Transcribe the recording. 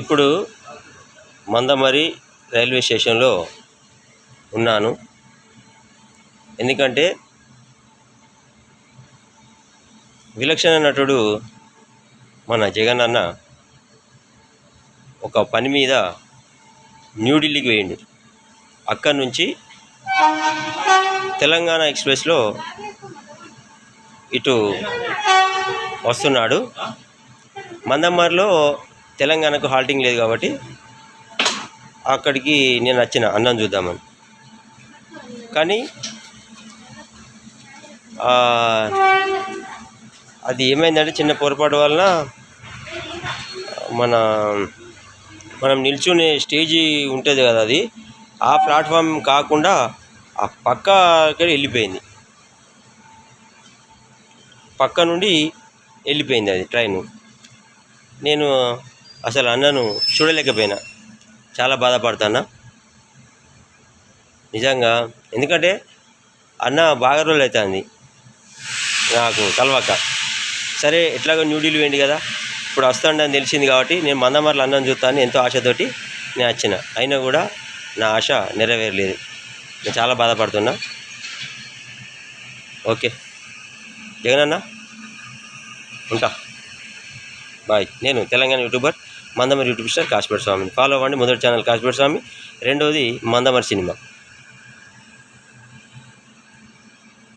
ఇప్పుడు మందమరి రైల్వే స్టేషన్లో ఉన్నాను. ఎందుకంటే విలక్షణ నటుడు మన జగన్ అన్న ఒక పని మీద న్యూఢిల్లీకి వేయండి. అక్కడి నుంచి తెలంగాణ ఎక్స్ప్రెస్లో ఇటు వస్తున్నాడు. మందమ్మర్లో తెలంగాణకు హాల్టింగ్ లేదు కాబట్టి అక్కడికి నేను వచ్చిన అన్నం చూద్దామని. కానీ అది ఏమైందంటే చిన్న పొరపాటు వలన మన మనం నిల్చునే స్టేజీ ఉంటుంది కదా అది ఆ ప్లాట్ఫామ్ కాకుండా ఆ పక్కకి వెళ్ళిపోయింది. పక్క నుండి వెళ్ళిపోయింది అది ట్రైను. నేను అసలు అన్నను చూడలేకపోయినా. చాలా బాధపడుతున్నా నిజంగా? ఎందుకంటే అన్న బాగా రోజులు అవుతుంది. నాకు కలవక. సరే ఎట్లాగో న్యూఢిల్లీ వేయండి కదా. ఇప్పుడు వస్తాడని తెలిసింది కాబట్టి నేను మందమర్ల అన్నం చూస్తాను ఎంతో ఆశతోటి నేను వచ్చిన. అయినా కూడా నా ఆశ నెరవేరలేదు. నేను చాలా బాధపడుతున్నా. ఓకే. జగనన్న ఉంటా. బాయ్. నేను Telangana YouTuber Mandamarri YouTube star Kashmir స్వామిని. ఫాలో అవ్వండి. మొదటి ఛానల్ కాశ్మీర్ స్వామి. రెండవది మందమరి సినిమా.